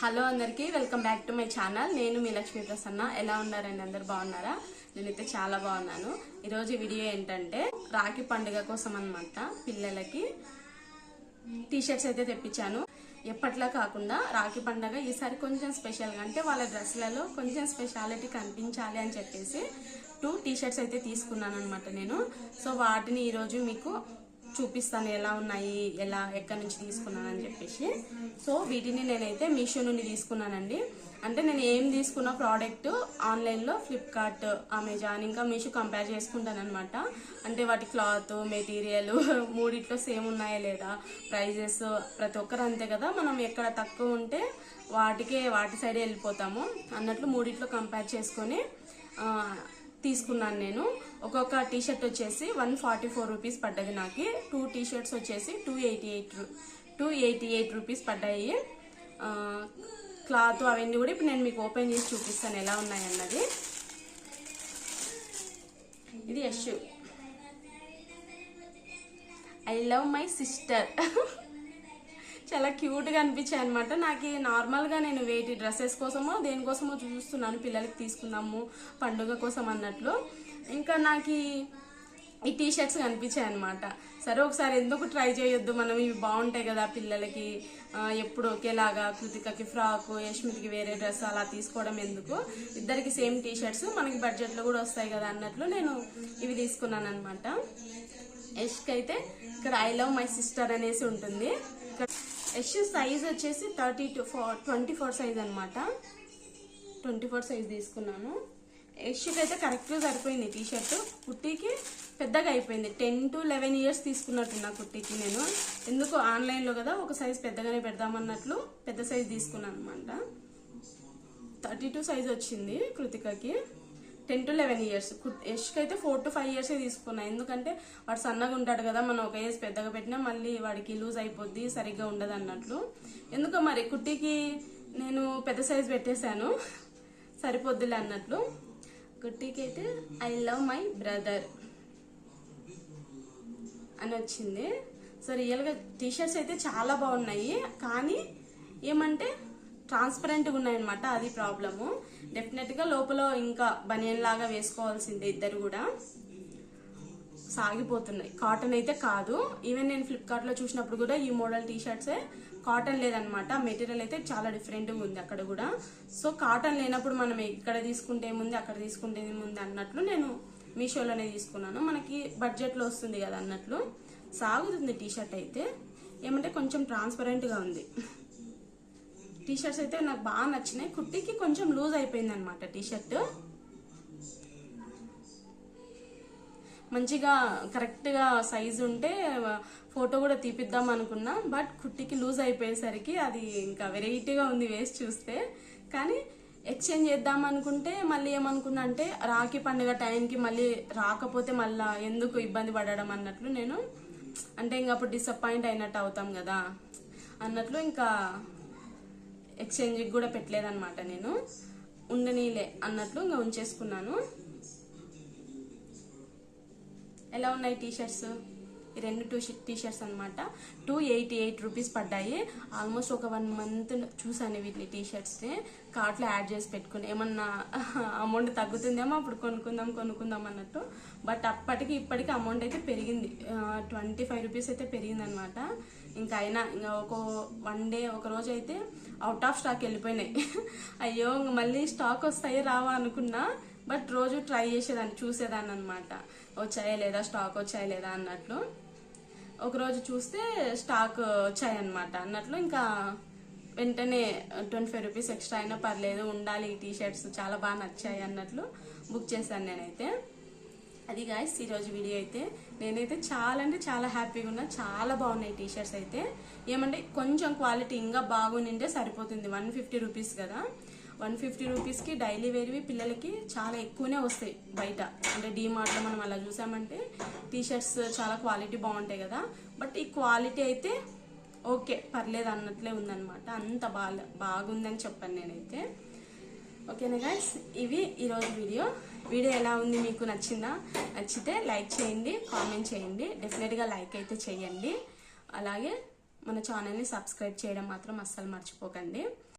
Hello అందరికీ welcome back to my channel. నేను మీ లక్ష్మీ ప్రసన్న. ఎలా ఉన్నారండి? అందరు బాగున్నారా? నేనైతే చాలా బాగున్నాను. ఈరోజు వీడియో ఏంటంటే రాఖీ పండుగ కోసం అన్నమాట పిల్లలకి టీ షర్ట్స్ అయితే తెప్పించాను. ఎప్పట్లా కాకుండా రాఖీ పండగ ఈసారి కొంచెం స్పెషల్గా అంటే వాళ్ళ డ్రెస్లలో కొంచెం స్పెషాలిటీ కనిపించాలి అని చెప్పేసి టూ టీ షర్ట్స్ అయితే తీసుకున్నాను అనమాట నేను. సో వాటిని ఈరోజు మీకు చూపిస్తాను ఎలా ఉన్నాయి ఎలా ఎక్కడి నుంచి తీసుకున్నాను అని చెప్పేసి. సో వీటిని నేనైతే మీషో నుండి తీసుకున్నానండి. అంటే నేను ఏం తీసుకున్న ప్రోడక్ట్ ఆన్లైన్లో ఫ్లిప్కార్ట్ అమెజాన్ ఇంకా మీషో కంపేర్ చేసుకుంటాను అనమాట అంటే వాటి క్లాత్ మెటీరియల్ మూడిట్లో సేమ్ ఉన్నాయా లేదా ప్రైజెస్ ప్రతి ఒక్కరు అంతే కదా. మనం ఎక్కడ తక్కువ ఉంటే వాటికే వాటి సైడే వెళ్ళిపోతాము. అన్నట్లు మూడిట్లో కంపేర్ చేసుకొని తీసుకున్నాను నేను. ఒక్కొక్క టీ షర్ట్ వచ్చేసి వన్ ఫార్టీ ఫోర్ రూపీస్ పడ్డది నాకు. టూ టీ షర్ట్స్ వచ్చేసి two eighty eight two eighty eight rupees పడ్డాయి. క్లాత్ అవన్నీ కూడా ఇప్పుడు నేను మీకు ఓపెన్ చేసి చూపిస్తాను ఎలా ఉన్నాయన్నది. ఇది Yash. I love my sister చాలా క్యూట్గా అనిపించాయి అనమాట నాకు నార్మల్గా నేను వేటి డ్రెస్సెస్ కోసమో దేనికోసమో చూస్తున్నాను. పిల్లలకి తీసుకుందాము పండుగ కోసం అన్నట్లు. ఇంకా నాకు ఈ- టీషర్ట్స్ టీ షర్ట్స్ కనిపించాయి అనమాట సరే ఒకసారి ఎందుకు ట్రై చేయొద్దు? మనం ఇవి బాగుంటాయి కదా పిల్లలకి. ఎప్పుడు ఒకేలాగా కృతికకి ఫ్రాక్ యష్మికి వేరే డ్రెస్ అలా తీసుకోవడం ఎందుకు? ఇద్దరికి సేమ్ టీ షర్ట్స్ మనకి బడ్జెట్లో కూడా వస్తాయి కదా అన్నట్లు నేను ఇవి తీసుకున్నాను అనమాట యష్కి అయితే ఇక్కడ ఐ లవ్ మై సిస్టర్ అనేసి ఉంటుంది. యష్ సైజ్ వచ్చేసి thirty two four twenty four size అనమాట ట్వంటీ ఫోర్ సైజ్ తీసుకున్నాను యష్కి అయితే కరెక్ట్గా సరిపోయింది టీ షర్ట్ కుట్టీకి పెద్దగా అయిపోయింది. టెన్ టు లెవెన్ ఇయర్స్ తీసుకున్నట్టున్నా కుట్టీకి నేను. ఎందుకు ఆన్లైన్లో కదా ఒక సైజ్ పెద్దగానే పెడదామన్నట్లు పెద్ద సైజ్ తీసుకున్నాను అనమాట థర్టీ టూ సైజ్ వచ్చింది కృతికకి. టెన్ టు లెవెన్ ఇయర్స్ యష్కి అయితే ఫోర్ టు ఫైవ్ ఇయర్సే తీసుకున్నా. ఎందుకంటే వాడు సన్నగా ఉంటాడు కదా మనం ఒక ఏజ్ పెద్దగా పెట్టినా మళ్ళీ వాడికి లూజ్ అయిపోద్ది సరిగ్గా ఉండదు అన్నట్లు. ఎందుకో మరి కుట్టికి నేను పెద్ద సైజ్ పెట్టేశాను. సరిపోద్దులే అన్నట్లు. కుట్టికి అయితే ఐ లవ్ మై బ్రదర్ అని వచ్చింది. సో రియల్గా టీషర్ట్స్ అయితే చాలా బాగున్నాయి. కానీ ఏమంటే ట్రాన్స్పరెంట్గా ఉన్నాయన్నమాట అది ప్రాబ్లము డెఫినెట్గా లోపల ఇంకా బనియన్ లాగా వేసుకోవాల్సిందే ఇద్దరు కూడా. సాగిపోతున్నాయి. కాటన్ అయితే కాదు. ఈవెన్ నేను ఫ్లిప్కార్ట్లో చూసినప్పుడు కూడా ఈ మోడల్ టీషర్ట్సే కాటన్ లేదనమాట మెటీరియల్ అయితే చాలా డిఫరెంట్గా ఉంది అక్కడ కూడా. సో కాటన్ లేనప్పుడు మనం ఇక్కడ తీసుకుంటే ఏముంది అక్కడ తీసుకుంటే ఏముంది అన్నట్లు నేను మీషోలోనే తీసుకున్నాను. మనకి బడ్జెట్లో వస్తుంది కదా అన్నట్లు. సాగుతుంది టీషర్ట్ అయితే. ఏమంటే కొంచెం ట్రాన్స్పరెంట్గా ఉంది. టీ షర్ట్స్ అయితే నాకు బాగా నచ్చినాయి. కుట్టికి కొంచెం లూజ్ అయిపోయింది అనమాట టీ షర్ట్ మంచిగా కరెక్ట్గా సైజు ఉంటే ఫోటో కూడా తీపిద్దాం అనుకున్నా. బట్ కుట్టికి లూజ్ అయిపోయేసరికి అది ఇంకా వెరైటీగా ఉంది వేసి చూస్తే. కానీ ఎక్స్చేంజ్ చేద్దాం అనుకుంటే మళ్ళీ ఏమనుకున్నా అంటే రాఖీ పండుగ టైంకి మళ్ళీ రాకపోతే మళ్ళా ఎందుకు ఇబ్బంది పడడం అన్నట్లు నేను అంటే ఇంకా అప్పుడు డిసప్పాయింట్ అయినట్టు అవుతాం కదా. అన్నట్లు ఇంకా ఎక్స్చేంజ్కి కూడా పెట్టలేదన్నమాట నేను. ఉండనీలే అన్నట్లు ఇంకా ఉంచేసుకున్నాను. ఎలా ఉన్నాయి టీ షర్ట్స్ రెండు టూ టీ షర్ట్స్ అనమాట టూ ఎయిటీ ఎయిట్ రూపీస్ పడ్డాయి. ఆల్మోస్ట్ ఒక వన్ మంత్ చూసాను వీటిని టీ షర్ట్స్ని కార్ట్లో యాడ్ చేసి పెట్టుకుని. ఏమన్నా అమౌంట్ తగ్గుతుందేమో అప్పుడు కొనుక్కుందాం కొనుక్కుందాం అన్నట్టు. బట్ అప్పటికి ఇప్పటికి అమౌంట్ అయితే పెరిగింది. ట్వంటీ ఫైవ్ రూపీస్ అయితే పెరిగింది అనమాట ఇంకా అయినా ఇంకా ఒక వన్ డే ఒక రోజు అయితే అవుట్ ఆఫ్ స్టాక్ వెళ్ళిపోయినాయి. అయ్యో మళ్ళీ స్టాక్ వస్తాయి రావా అనుకున్నా. బట్ రోజు ట్రై చేసేదాన్ని చూసేదాన్ని అనమాట వచ్చాయా లేదా స్టాక్ వచ్చాయా లేదా అన్నట్లు. ఒకరోజు చూస్తే స్టాక్ వచ్చాయన్నమాట అన్నట్లు ఇంకా వెంటనే ట్వంటీ ఫైవ్ రూపీస్ ఎక్స్ట్రా అయినా పర్లేదు ఉండాలి ఈ టీ షర్ట్స్ చాలా బాగా నచ్చాయి అన్నట్లు బుక్ చేశాను నేనైతే. అది గాయస్ ఈరోజు వీడియో అయితే. నేనైతే చాలా అంటే చాలా హ్యాపీగా ఉన్నా. చాలా బాగున్నాయి టీ షర్ట్స్ అయితే. ఏమంటే కొంచెం క్వాలిటీ ఇంకా బాగుండింటే సరిపోతుంది. వన్ ఫిఫ్టీ రూపీస్ కదా. వన్ ఫిఫ్టీ రూపీస్కి డైలీ వేరివి పిల్లలకి చాలా ఎక్కువనే వస్తాయి బయట. అంటే డీమార్ట్లో మనం అలా చూసామంటే టీషర్ట్స్ చాలా క్వాలిటీ బాగుంటాయి కదా. బట్ ఈ క్వాలిటీ అయితే ఓకే పర్లేదు అన్నట్లే ఉందన్నమాట. అంత బాగా బాగుందని చెప్పాను నేనైతే. ఓకేనా గైస్ ఇవి ఈరోజు వీడియో. వీడియో ఎలా ఉంది మీకు నచ్చిందా? నచ్చితే లైక్ చేయండి కామెంట్ చేయండి. డెఫినెట్గా లైక్ అయితే చేయండి. అలాగే మన ఛానల్ని సబ్స్క్రైబ్ చేయడం మాత్రం అస్సలు మర్చిపోకండి.